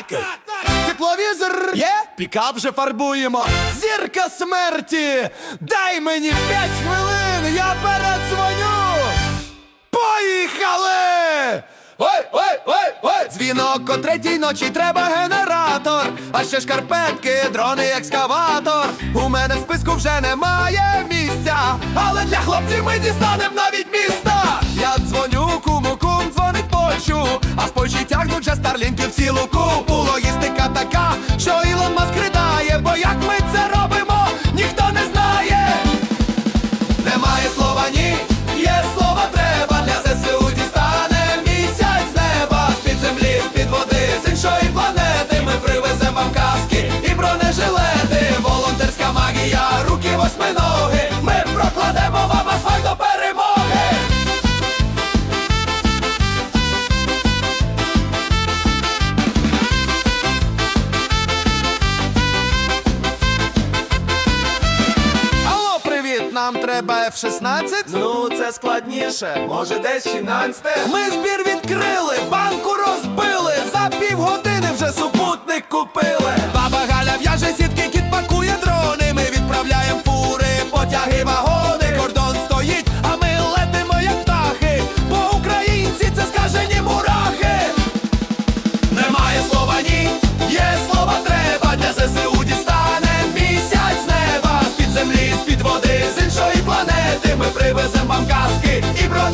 Накид! Тепловізор є, пікап вже фарбуємо. Зірка смерті! Дай мені 5 хвилин, я передзвоню! Поїхали! Ой, ой, ой, ой! Дзвінок о третій ночі треба генератор, а ще шкарпетки, дрони, екскаватор. У мене в списку вже немає місця, але для хлопців ми дістанемо навіть місця. білу купу нам треба F-16? Ну це складніше, може десь фінансте. Ми збір відкрили, банку розбили.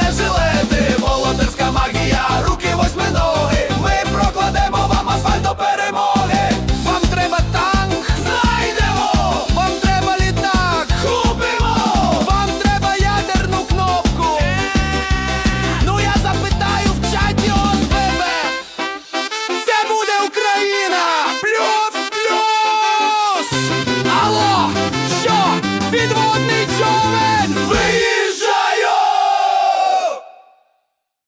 as it.